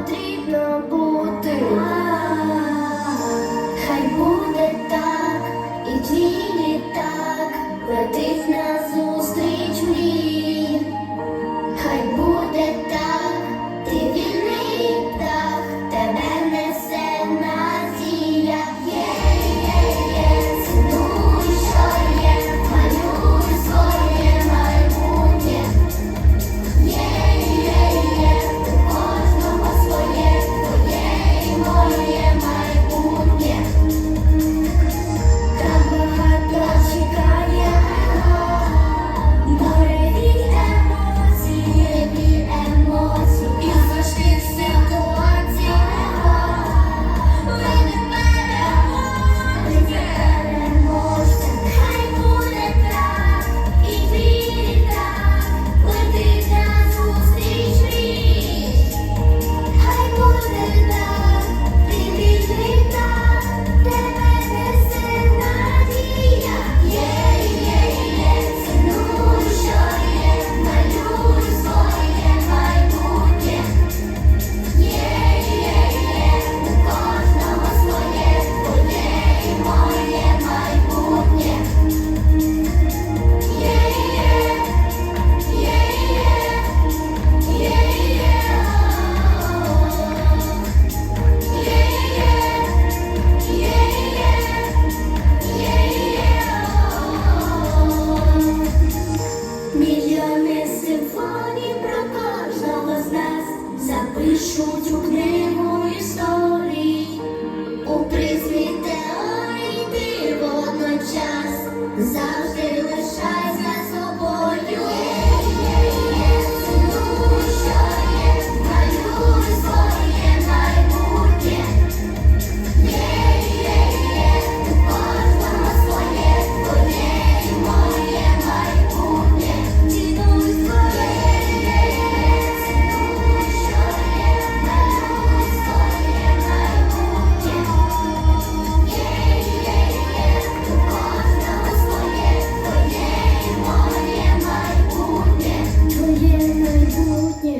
потрібно бути, хай буде так, і твій літак летить на. пишуть у книгу історій, у призмі теорій ти водночас завжди. майбутнє.